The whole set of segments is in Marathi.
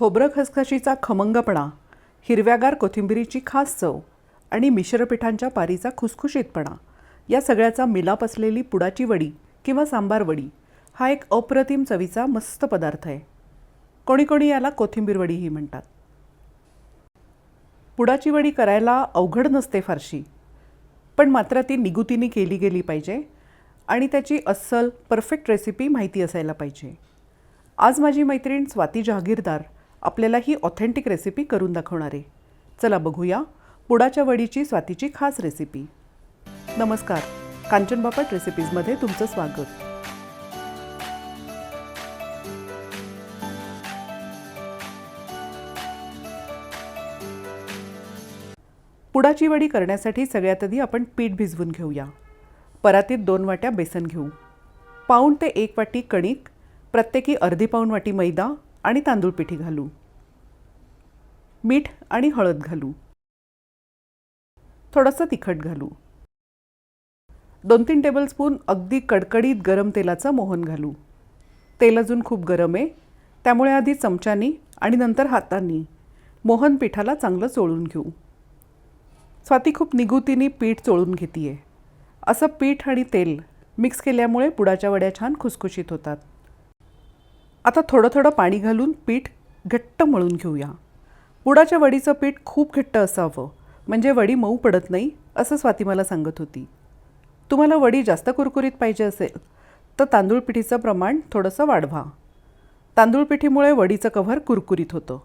खोबरं खसखशीचा खमंगपणा हिरव्यागार कोथिंबिरीची खास चव आणि मिश्रपिठांच्या पारीचा खुसखुशीतपणा या सगळ्याचा मिलाप असलेली पुडाची वडी किंवा सांबार वडी हा एक अप्रतिम चवीचा मस्त पदार्थ आहे. कोणी कोणी याला कोथिंबीर वडीही म्हणतात. पुडाची वडी करायला अवघड नसते फारशी पण मात्र ती निगुतीने केली गेली पाहिजे आणि त्याची अस्सल परफेक्ट रेसिपी माहिती असायला पाहिजे. आज माझी मैत्रीण स्वाती जहागीरदार आपल्याला ही ऑथेंटिक रेसिपी करून दाखवणार आहे. चला बघूया पुडाच्या वडीची स्वातीची खास रेसिपी. नमस्कार कांचन बापट रेसिपीजमध्ये तुमचं स्वागत. पुडाची वडी करण्यासाठी सगळ्यात आधी आपण पीठ भिजवून घेऊया. परातीत दोन वाट्या बेसन घेऊ. पाऊण ते एक वाटी कणिक प्रत्येकी अर्धी पाऊण वाटी मैदा आणि तांदूळ पिठी घालू. मीठ आणि हळद घालू. थोडंसं तिखट घालू. दोन तीन टेबलस्पून अगदी कडकडीत गरम तेलाचं मोहन घालू. तेल अजून खूप गरम आहे. त्यामुळे आधी चमच्यानी आणि नंतर हातांनी मोहन पिठाला चांगलं चोळून घेऊ. स्वाती खूप निगुतीने पीठ चोळून घेते असं पीठ आणि तेल मिक्स केल्यामुळे पुडाच्या वड्या छान खुसखुशीत होतात. आता थोडं थोडं पाणी घालून पीठ घट्ट मळून घेऊया. पुडाच्या वडीचं पीठ खूप घट्ट असावं म्हणजे वडी मऊ पडत नाही असं स्वाती मला सांगत होती. तुम्हाला वडी जास्त कुरकुरीत पाहिजे असेल तर तांदूळ पिठीचं प्रमाण थोडंसं वाढवा. तांदूळ पिठीमुळे वडीचं कव्हर कुरकुरीत होतं.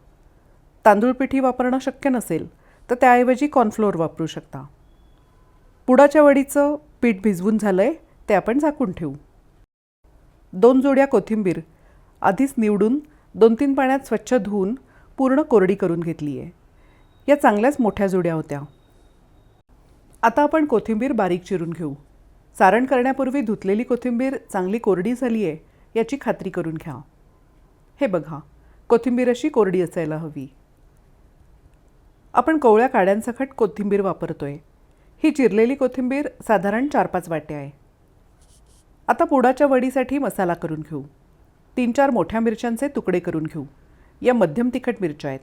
तांदूळ पिठी वापरणं शक्य नसेल तर त्याऐवजी कॉर्नफ्लोअर वापरू शकता. पुडाच्या वडीचं पीठ भिजवून झालं आहे ते आपण झाकून ठेवू. दोन जोड्या कोथिंबीर आधीच निवडून दोन तीन पाण्यात स्वच्छ धुवून पूर्ण कोरडी करून घेतली आहे या चांगल्याच मोठ्या जुड्या होत्या. आता आपण कोथिंबीर बारीक चिरून घेऊ. सारण करण्यापूर्वी धुतलेली कोथिंबीर चांगली कोरडी झाली आहे याची खात्री करून घ्या. हे बघा कोथिंबीर अशी कोरडी असायला हवी. आपण कोवळ्या काड्यांसकट कोथिंबीर वापरतोय. ही चिरलेली कोथिंबीर साधारण चार पाच वाटे आहे. आता पुडाच्या वडीसाठी मसाला करून घेऊ. तीन चार मोठ्या मिरच्यांचे तुकडे करून घेऊ. या मध्यम तिखट मिरच्या आहेत.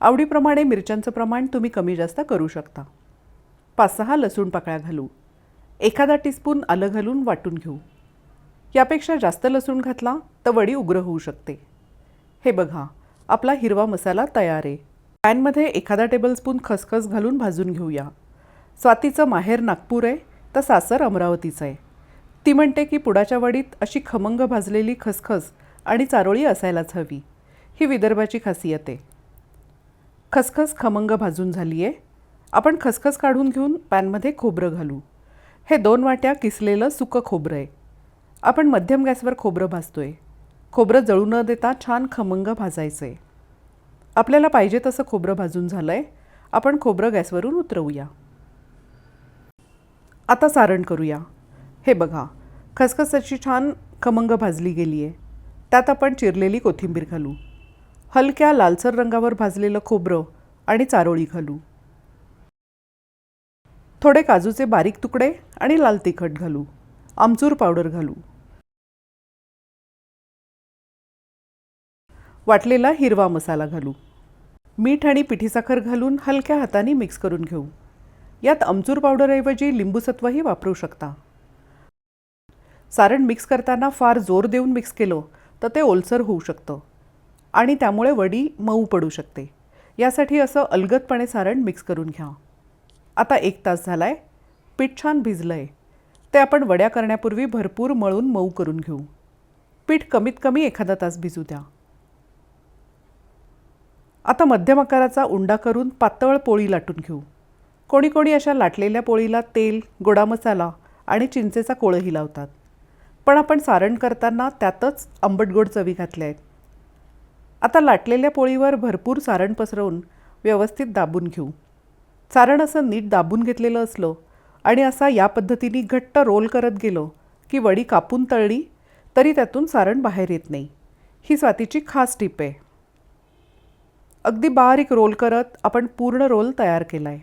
आवडीप्रमाणे मिरच्यांचं प्रमाण तुम्ही कमी जास्त करू शकता. पाच सहा लसूण पाकळ्या घालू. एखादा टीस्पून आलं घालून वाटून घेऊ. यापेक्षा जास्त लसूण घातला तर वडी उग्र होऊ शकते. हे बघा आपला हिरवा मसाला तयार आहे. पॅनमध्ये एखादा टेबलस्पून खसखस घालून भाजून घेऊया. स्वातीचं माहेर नागपूर आहे तर सासर अमरावतीचं आहे. ती म्हणते की पुडाच्या वडीत अशी खमंग भाजलेली खसखस आणि चारोळी असायलाच हवी. ही विदर्भाची खासियत आहे. खसखस खमंग भाजून झाली आहे आपण खसखस काढून घेऊन पॅनमध्ये खोबरं घालू. हे दोन वाट्या किसलेलं सुकं खोबरं आहे. आपण मध्यम गॅसवर खोबरं भाजतोय. खोबरं जळू न देता छान खमंग भाजायचं आहे आपल्याला पाहिजे तसं खोबरं भाजून झालं आहे आपण खोबरं गॅसवरून उतरवूया. आता सारण करूया. हे बघा खसखसाची छान खमंग भाजली गेली आहे त्यात आपण चिरलेली कोथिंबीर घालू. हलक्या लालसर रंगावर भाजलेलं खोबरं आणि चारोळी घालू. थोडे काजूचे बारीक तुकडे आणि लाल तिखट घालू. आमचूर पावडर घालू. वाटलेला हिरवा मसाला घालू. मीठ आणि पिठीसाखर घालून हलक्या हाताने मिक्स करून घेऊ. यात आमचूर पावडरऐवजी लिंबूसत्वही वापरू शकता. सारण मिक्स करताना फार जोर देऊन मिक्स केलं तर ते ओलसर होऊ शकतं. आणि त्यामुळे वडी मऊ पडू शकते. यासाठी असं अलगदपणे सारण मिक्स करून घ्या. आता एक तास झाला आहे पीठ छान भिजलं आहे ते आपण वड्या करण्यापूर्वी भरपूर मळून मऊ करून घेऊ. पीठ कमीत कमी एखादा तास भिजू द्या. आता मध्यम आकाराचा उंडा करून पातळ पोळी लाटून घेऊ. कोणी कोणी अशा लाटलेल्या पोळीला तेल गोडा मसाला आणि चिंचेचा कोळही लावतात. पण आपण सारण करताना त्यातच आंबट गोड चवी घातल्या आहेत. आता लाटलेल्या पोळीवर भरपूर सारण पसरवून व्यवस्थित दाबून घेऊ. सारण असं नीट दाबून घेतलेलं असलं आणि असा या पद्धतीने घट्ट रोल करत गेलो की वडी कापून तळली तरी त्यातून सारण बाहेर येत नाही. ही स्वातीची खास टीप आहे. अगदी बारीक रोल करत आपण पूर्ण रोल तयार केला आहे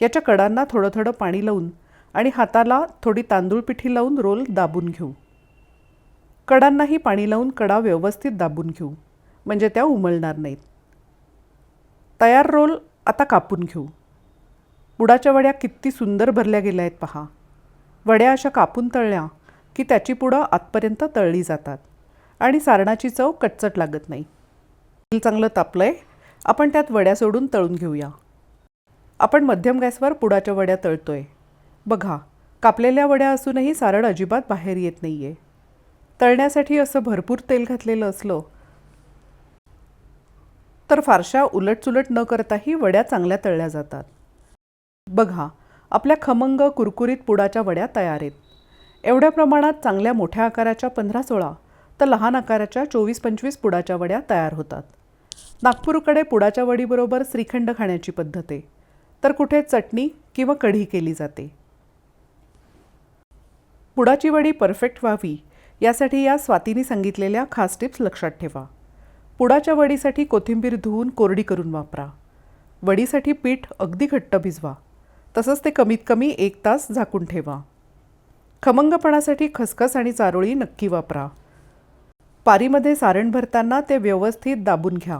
याच्या कडांना थोडं थोडं पाणी लावून आणि हाताला थोडी तांदूळ पिठी लावून रोल दाबून घेऊ. कडांनाही पाणी लावून कडा व्यवस्थित दाबून घेऊ. म्हणजे त्या उमलणार नाहीत. तयार रोल आता कापून घेऊ. पुडाच्या वड्या किती सुंदर भरल्या गेल्या आहेत पहा. वड्या अशा कापून तळल्या की त्याची पुडं आतपर्यंत तळली जातात आणि सारणाची चव कच्चट लागत नाही. तेल चांगलं तापलं आहे आपण त्यात वड्या सोडून तळून घेऊया. आपण मध्यम गॅसवर पुडाच्या वड्या तळतोय. बघा कापलेल्या वड्या असूनही सारण अजिबात बाहेर येत नाही आहे तळण्यासाठी असं भरपूर तेल घातलेलं असलं तर फारशा उलटचुलट न करताही वड्या चांगल्या तळल्या जातात. बघा आपल्या खमंग कुरकुरीत पुडाच्या वड्या तयार आहेत. एवढ्या प्रमाणात चांगल्या मोठ्या आकाराच्या पंधरा सोळा तर लहान आकाराच्या चोवीस पंचवीस पुडाच्या वड्या तयार होतात. नागपूरकडे पुडाच्या वडीबरोबर श्रीखंड खाण्याची पद्धत आहे. तर कुठे चटणी किंवा कढी केली जाते. पुडाची वडी परफेक्ट व्हावी यासाठी या स्वातीने सांगितलेल्या खास टिप्स लक्षात ठेवा. पुडाच्या वडीसाठी कोथिंबीर धुवून कोरडी करून वापरा. वडीसाठी पीठ अगदी घट्ट भिजवा. तसंच ते कमीत कमी एक तास झाकून ठेवा. खमंगपणासाठी खसखस आणि चारोळी नक्की वापरा. पारीमध्ये सारण भरताना ते व्यवस्थित दाबून घ्या.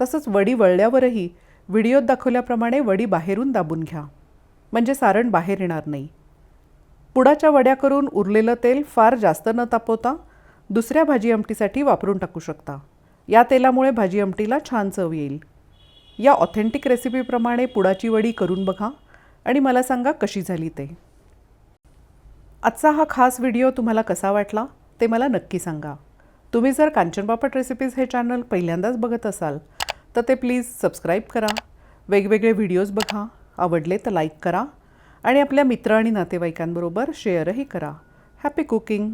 तसंच वडी वळल्यावरही व्हिडिओत दाखवल्याप्रमाणे वडी बाहेरून दाबून घ्या. म्हणजे सारण बाहेर येणार नाही. पुडाच्या वड्या करून उरलेलं तेल फार जास्त न तापवता दुसऱ्या भाजी आमटीसाठी वापरून टाकू शकता. या तेलामुळे भाजी आमटीला छान चव येईल. या ऑथेंटिक रेसिपीप्रमाणे पुडाची वडी करून बघा आणि मला सांगा कशी झाली ते. आजचा हा खास व्हिडिओ तुम्हाला कसा वाटला ते मला नक्की सांगा. तुम्ही जर कांचन रेसिपीज हे चॅनल पहिल्यांदाच बघत असाल तर ते प्लीज सबस्क्राईब करा. वेगवेगळे व्हिडिओज बघा. आवडले तर लाईक करा. आणि आपल्या मित्र आणि नातेवाईकांबरोबर शेअरही करा. Happy cooking